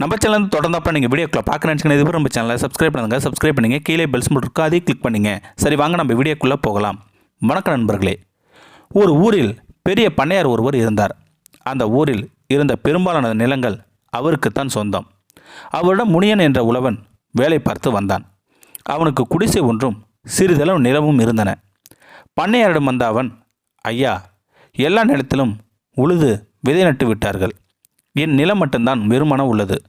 நம்ம சேனல் தொடர்ந்தப்ப நீங்கள் வீடியோக்குள்ள பார்க்க நினச்சிங்கன்னா இது நம்ம சேனலை சப்ஸ்கிரைப் பண்ணுங்க. சப்ஸ்கிரைப் பண்ணுங்க. கீழே பெல்ஸ் மட்டும் இருக்கோ. அதையும் கிளிக் பண்ணுங்க. சரி வாங்க நம்ம வீடியோக்குள்ளே போகலாம். வணக்கம் நண்பர்களே. ஒரு ஊரில் பெரிய பண்ணையார் ஒருவர் இருந்தார். அந்த ஊரில் இருந்த பெரும்பாலான நிலங்கள் அவருக்குத்தான் சொந்தம். அவரிடம் முனியன் என்ற உழவன் வேலை பார்த்து வந்தான். அவனுக்கு குடிசை ஒன்றும் சிறிதளவு நிலமும் இருந்தன. பண்ணையாரிடம் வந்த அவன் ஐயா எல்லா நிலத்திலும் உழுது விதை நட்டு விட்டார்கள். என் நிலம் மட்டும்தான் வெறுமன உள்ளது.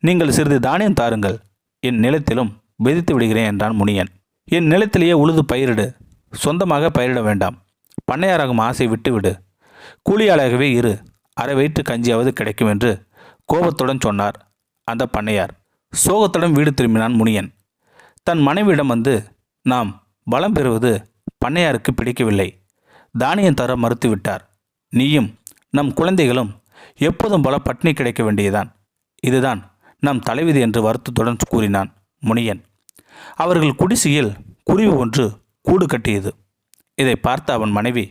நீங்கள் சிறிது தானியம் தாருங்கள். என் நிலத்திலும் விதித்து விடுகிறேன் என்றான் முனியன். என் நிலத்திலேயே உழுது பயிரிடு. சொந்தமாக பயிரிட வேண்டாம். பண்ணையாராகும் ஆசை விட்டுவிடு. கூலியாளாகவே இரு. அரை வயிற்று கஞ்சியாவது கிடைக்கும் என்று கோபத்துடன் சொன்னார் அந்த பண்ணையார். சோகத்துடன் வீடு திரும்பினான் முனியன். தன் மனைவியிடம் வந்து நாம் பலம் பெறுவது பண்ணையாருக்கு பிடிக்கவில்லை. தானியம் தர மறுத்துவிட்டார். நீயும் நம் குழந்தைகளும் எப்போதும் பல பட்னி கிடைக்க வேண்டியதான் இதுதான் நம் தலைவிதி என்று வருத்தத்துடன் கூறினான் முனியன். அவர்கள் குடிசையில் குருவி ஒன்று கூடு கட்டியது. இதை பார்த்த அவன் மனைவி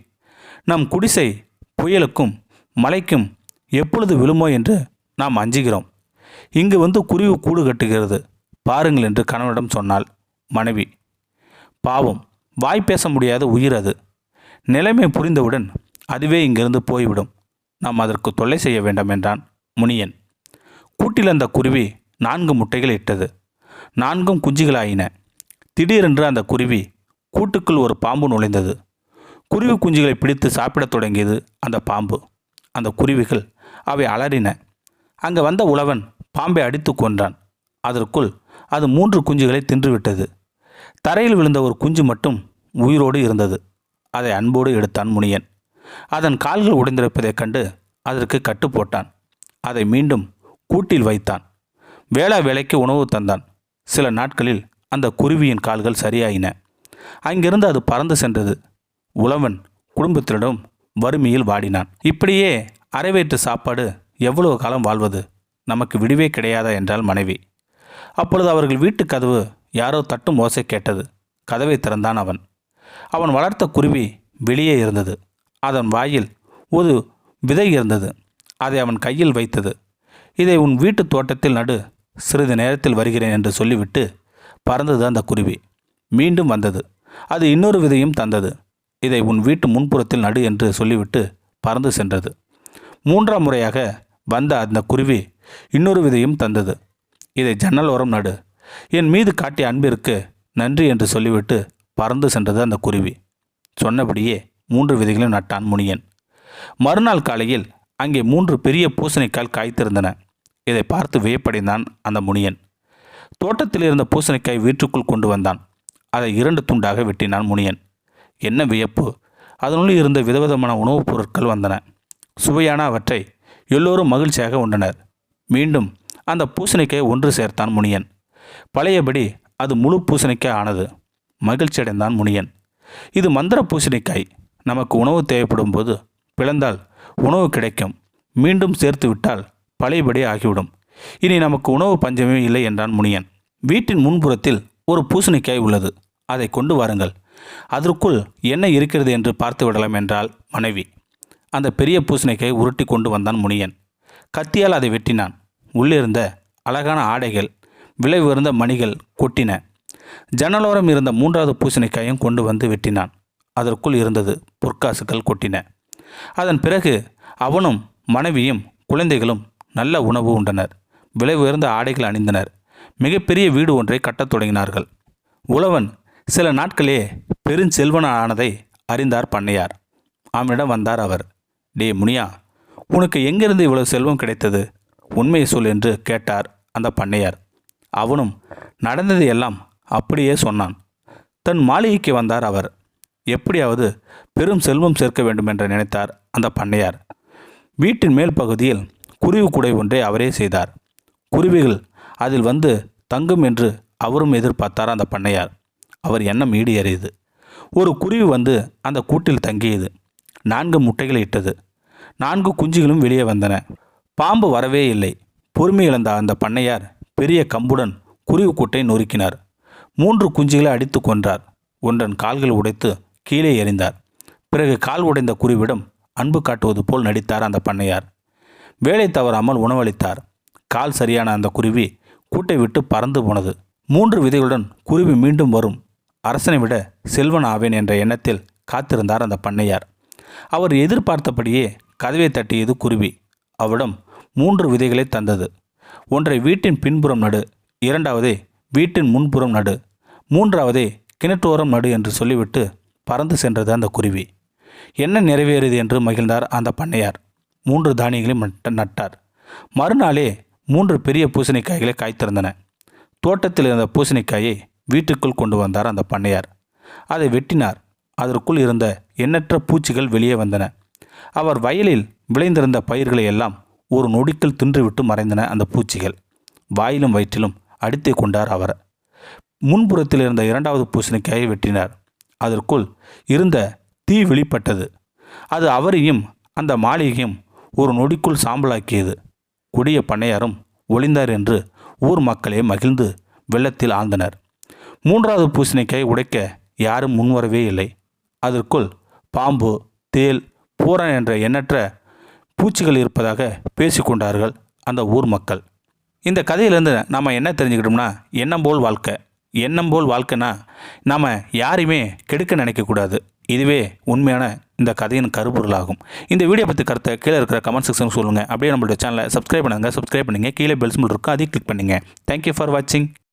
நம் குடிசை புயலுக்கும் மலைக்கும் எப்பொழுது விழுமோ என்று நாம் அஞ்சுகிறோம். இங்கு வந்து குருவி கூடு கட்டுகிறது. பாருங்கள் என்று கணவனிடம் சொன்னாள் மனைவி. பாவம் வாய் பேச முடியாத உயிர் அது. நிலைமை புரிந்தவுடன் அதுவே இங்கிருந்து போய்விடும். நாம் அதற்கு தொல்லை செய்ய வேண்டாம் என்றான் முனியன். கூட்டில் அந்த குருவி நான்கு முட்டைகள் இட்டது. நான்கும் குஞ்சுகளாயின. திடீரென்று அந்த குருவி கூட்டுக்குள் ஒரு பாம்பு நுழைந்தது. குருவி குஞ்சுகளை பிடித்து சாப்பிடத் தொடங்கியது அந்த பாம்பு. அந்த குருவிகள் அவை அலறின. அங்கே வந்த உழவன் பாம்பை அடித்து கொன்றான். அதற்குள் அது மூன்று குஞ்சுகளை தின்றுவிட்டது. தரையில் விழுந்த ஒரு குஞ்சு மட்டும் உயிரோடு இருந்தது. அதை அன்போடு எடுத்தான் முனியன். அதன் கால்கள் உடைந்திருப்பதைக் கண்டு அதற்கு கட்டு போட்டான் அதை மீண்டும் கூட்டில் வைத்தான். வேளா வேலைக்கு உணவு தந்தான். சில நாட்களில் அந்த குருவியின் கால்கள் சரியாயின. அங்கிருந்து அது பறந்து சென்றது. உழவன் குடும்பத்தினரிடம் வறுமையில் வாடினான். இப்படியே அரைவேற்று சாப்பாடு எவ்வளவு காலம் வாழ்வது? நமக்கு விடுவே கிடையாதா? என்றால் மனைவி. அப்பொழுது அவர்கள் வீட்டு கதவு யாரோ தட்டும் ஓசை கேட்டது. கதவை திறந்தான் அவன். அவன் வளர்த்த குருவி வெளியே இருந்தது. அதன் வாயில் ஒரு விதை இருந்தது. அதை அவன் கையில் வைத்தது. இதை உன் வீட்டு தோட்டத்தில் நடு சிறிது நேரத்தில் வருகிறேன் என்று சொல்லிவிட்டு பறந்தது அந்த குருவி. மீண்டும் வந்தது. அது இன்னொரு விதையும் தந்தது. இதை உன் வீட்டு முன்புறத்தில் நடு என்று சொல்லிவிட்டு பறந்து சென்றது. மூன்றாம் முறையாக வந்த அந்த குருவி இன்னொரு விதையும் தந்தது. இதை ஜன்னல் ஓரம் நடு. என் மீது காட்டிய அன்பிற்கு நன்றி என்று சொல்லிவிட்டு பறந்து சென்றது அந்த குருவி. சொன்னபடியே மூன்று விதைகளையும் நட்டான் முனியன். மறுநாள் காலையில் அங்கே மூன்று பெரிய பூசணிக்காய் காய்த்திருந்தன. இதை பார்த்து வியப்படைந்தான் அந்த முனியன். தோட்டத்தில் இருந்த பூசணிக்காய் வீட்டுக்குள் கொண்டு வந்தான். அதை இரண்டு துண்டாக வெட்டினான் முனியன். என்ன வியப்பு? அதனுள் இருந்த விதவிதமான உணவுப் பொருட்கள் வந்தன. சுவையான அவற்றை எல்லோரும் மகிழ்ச்சியாக உண்டனர். மீண்டும் அந்த பூசணிக்காய் ஒன்று சேர்த்தான் முனியன். பழையபடி அது முழு பூசணிக்காய் ஆனது. மகிழ்ச்சி அடைந்தான் முனியன். இது மந்திர பூசணிக்காய். நமக்கு உணவு தேவைப்படும் போது பிளந்தால் உணவு கிடைக்கும். மீண்டும் சேர்த்து விட்டால் பழையபடி ஆகிவிடும். இனி நமக்கு உணவு பஞ்சமே இல்லை என்றான் முனியன். வீட்டின் முன்புறத்தில் ஒரு பூசணிக்காய் உள்ளது. அதை கொண்டு வாருங்கள். அதற்குள் என்ன இருக்கிறது என்று பார்த்து விடலாம் என்றால் மனைவி. அந்த பெரிய பூசணிக்காய் உருட்டி கொண்டு வந்தான் முனியன். கத்தியால் அதை வெட்டினான். உள்ளிருந்த அழகான ஆடைகள் விலை உயர்ந்த மணிகள் கொட்டின. ஜன்னலோரம் இருந்த மூன்றாவது பூசணிக்காயும் கொண்டு வந்து வெட்டினான். அதற்குள் இருந்தது. பொற்காசுகள் கொட்டின. அதன் பிறகு அவனும் மனைவியும் குழந்தைகளும் நல்ல உணவு உண்டனர். விலை உயர்ந்த ஆடைகள் அணிந்தனர். மிகப்பெரிய வீடு ஒன்றை கட்டத் தொடங்கினார்கள். உழவன் சில நாட்களே பெருஞ்செல்வன் ஆனதை அறிந்தார் பண்ணையார். அவனிடம் வந்தார் அவர் டே முனியா உனக்கு எங்கிருந்து இவ்வளவு செல்வம் கிடைத்தது? உண்மையை சொல் என்று கேட்டார் அந்த பண்ணையார். அவனும் நடந்தது எல்லாம் அப்படியே சொன்னான். தன் மாளிகைக்கு வந்தார் அவர். எப்படியாவது பெரும் செல்வம் சேர்க்க வேண்டும் என்று நினைத்தார் அந்த பண்ணையார். வீட்டின் மேல் பகுதியில் குருவி கூடை ஒன்றை அவரே செய்தார். குருவிகள் அதில் வந்து தங்கும் என்று அவரும் எதிர்பார்த்தார் அந்த பண்ணையார். அவர் எண்ணம் ஈடேறியது ஒரு குருவி வந்து அந்த கூட்டில் தங்கியது. நான்கு முட்டைகளை இட்டது. நான்கு குஞ்சுகளும் வெளியே வந்தன. பாம்பு வரவே இல்லை. பொறுமை இழந்த அந்த பண்ணையார் பெரிய கம்புடன் குருவி கூட்டை நொறுக்கினார். மூன்று குஞ்சுகளை அடித்து கொன்றார். ஒன்றன் கால்கள் உடைத்து கீழே எறிந்தார். பிறகு கால் உடைந்த குருவிடம் அன்பு காட்டுவது போல் நடித்தார் அந்த பண்ணையார். வேலை தவறாமல் உணவளித்தார். கால் சரியான அந்த குருவி கூட்டை விட்டு பறந்து போனது. மூன்று விதைகளுடன் குருவி மீண்டும் வரும். அரசனை விட செல்வன் ஆவேன் என்ற எண்ணத்தில் காத்திருந்தார் அந்த பண்ணையார். அவர் எதிர்பார்த்தபடியே கதவை தட்டியது குருவி. அவரிடம் மூன்று விதைகளை தந்தது. ஒன்றை வீட்டின் பின்புறம் நடு இரண்டாவதே வீட்டின் முன்புறம் நடு மூன்றாவதே கிணற்றோரம் நடு என்று சொல்லிவிட்டு பறந்து சென்றது அந்த குருவி. என்ன நிறைவேறியது என்று மகிழ்ந்தார் அந்த பண்ணையார். மூன்று தானியங்களையும் நட்ட- நட்டார். மறுநாளே மூன்று பெரிய பூசணிக்காய்களை காய்த்திருந்தன. தோட்டத்தில் இருந்த பூசணிக்காயை வீட்டுக்குள் கொண்டு வந்தார் அந்த பண்ணையார். அதை வெட்டினார். அதற்குள் இருந்த எண்ணற்ற பூச்சிகள் வெளியே வந்தன. அவர் வயலில் விளைந்திருந்த பயிர்களை எல்லாம் ஒரு நொடிக்குள் தின்றுவிட்டு மறைந்தன அந்த பூச்சிகள். வாயிலும் வயிற்றிலும் அடித்தே கொண்டார் அவர். முன்புறத்தில் இருந்த இரண்டாவது பூசணிக்காயை வெட்டினார். அதற்குள் இருந்த தீ வெளிப்பட்டது அது அவரையும் அந்த மாளிகையும் ஒரு நொடிக்குள் சாம்பலாக்கியது. கொடிய பண்ணையாரும் ஒளிந்தார் என்று ஊர் மக்களே மகிழ்ந்து வெள்ளத்தில் ஆழ்ந்தனர். மூன்றாவது பூசணிக்காய் உடைக்க யாரும் முன்வரவே இல்லை. அதற்குள் பாம்பு தேல் பூரன் என்ற எண்ணற்ற பூச்சிகள் இருப்பதாக பேசிக்கொண்டார்கள் அந்த ஊர் மக்கள். இந்த கதையிலேருந்து நாம் என்ன தெரிஞ்சுக்கிட்டோம்னா எண்ணம் போல் வாழ்க்கை. எண்ணம் போல் வாழ்க்கைனா நாம் யாரையுமே கெடுக்க நினைக்கக்கூடாது இதுவே உண்மையான இந்த கதையின் கருப்பொருளாகும். இந்த வீடியோ பற்றி கருத்தை கீழே இருக்கிற கமெண்ட் செக்ஷன் சொல்லுங்கள் அப்படியே நம்மளோட சேனலை சப்ஸ்கிரைப் பண்ணுங்கள் சப்ஸ்கிரைப் பண்ணுங்கள் கீழே பெல்ஸ் சிம்பிள் இருக்கும் அதையும் கிளிக் பண்ணுங்கள் தேங்க்யூ ஃபார் வாட்சிங்